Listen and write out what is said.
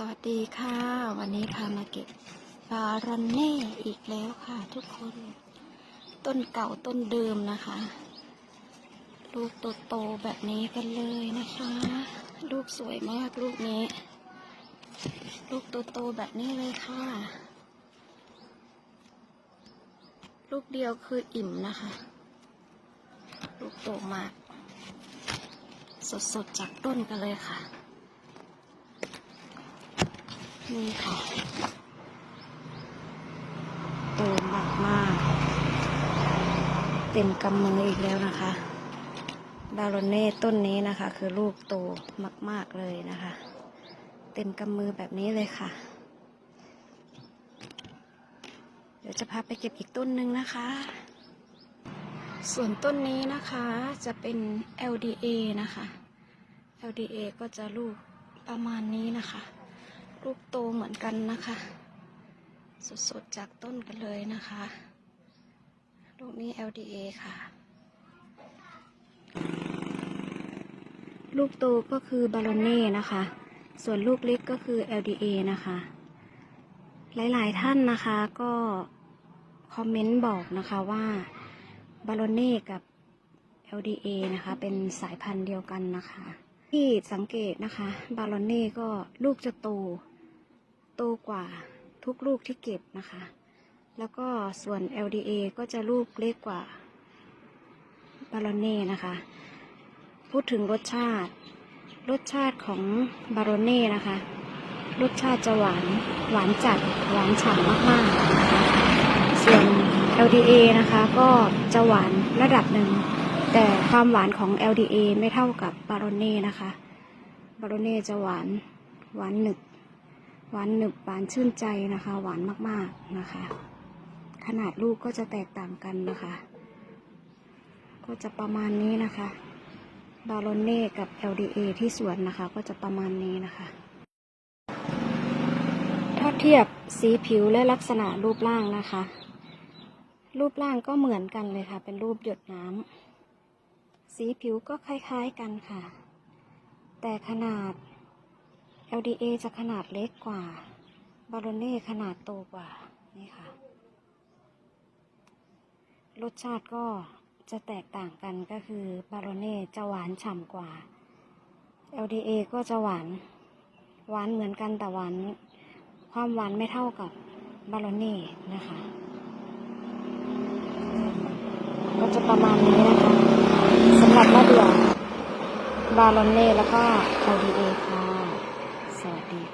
สวัสดีค่ะ วันนี้พามาเก็บบารอนเน่อีกแล้วค่ะทุกคน ต้นเก่าต้นเดิมนะคะ ลูกโตๆแบบนี้กันเลยนะคะ ลูกสวยมากลูกนี้ ลูกโตๆแบบนี้เลยค่ะ ลูกเดียวคืออิ่มนะคะ ลูกโตมาก สดๆจากต้นกันเลยค่ะ นี่ค่ะโตมากมากเต็มกำมืออีกแล้วนะคะบาโรเน่ต้นนี้นะคะ คือลูกโตมาก ๆ เลยนะคะ เต็มกำมือแบบนี้เลยค่ะ เดี๋ยวจะพาไปเก็บอีกต้นหนึ่งนะคะ ส่วนต้นนี้นะคะจะเป็น LDA นะคะ LDA ก็จะลูกประมาณนี้นะคะ ลูกโตเหมือนกันนะคะ สดๆจากต้นกันเลยนะคะ ลูกนี้ LDA ค่ะ ลูกโตก็คือบาโลเน่นะคะ ส่วนลูกเล็กก็คือ LDA นะคะ หลายๆท่านนะคะก็คอมเมนต์บอกนะคะว่าบาโลเน่กับ LDA นะคะ เป็นสายพันธุ์เดียวกันนะคะ ที่สังเกตนะคะ บาโลเน่ก็ลูกจะโต โตกว่าทุกลูกที่เก็บนะคะ แล้วก็ส่วน LDA ก็จะลูกเล็กกว่าบาโลเน่นะคะ พูดถึงรสชาติ รสชาติของบาโลเน่นะคะ รสชาติจะหวานหวานจัดหวานฉ่ำมากๆนะคะส่วน LDA นะคะก็จะหวานระดับหนึ่ง แต่ความหวานของ LDA ไม่เท่ากับบาโรเน่นะคะ บาโรเน่จะหวานหวานหนึบ หวานหนึบหวานชื่นใจนะคะ หวานมากๆนะคะ ขนาดลูกก็จะแตกต่างกันนะคะ ก็จะประมาณนี้นะคะบาโรเน่กับ LDA ที่สวนนะคะ ก็จะประมาณนี้นะคะ ถ้าเทียบสีผิวและลักษณะรูปร่างนะคะ รูปร่างก็เหมือนกันเลยค่ะ เป็นรูปหยดน้ำสีผิวก็คล้ายๆกันค่ะ แต่ขนาด LDA จะขนาดเล็กกว่าบาโลเน่ขนาดโตกว่า นี่ค่ะ รสชาติก็จะแตกต่างกันก็คือบาโลเน่จะหวานฉ่ำกว่า LDA ก็จะหวาน หวานเหมือนกันแต่หวาน ความหวานไม่เท่ากับบาโลเน่นะคะ ก็จะประมาณนี้นะคะสำหรับมะเดื่อบาโลเน่แล้วก็ LDA ค่ะ สวัสดีค่ะ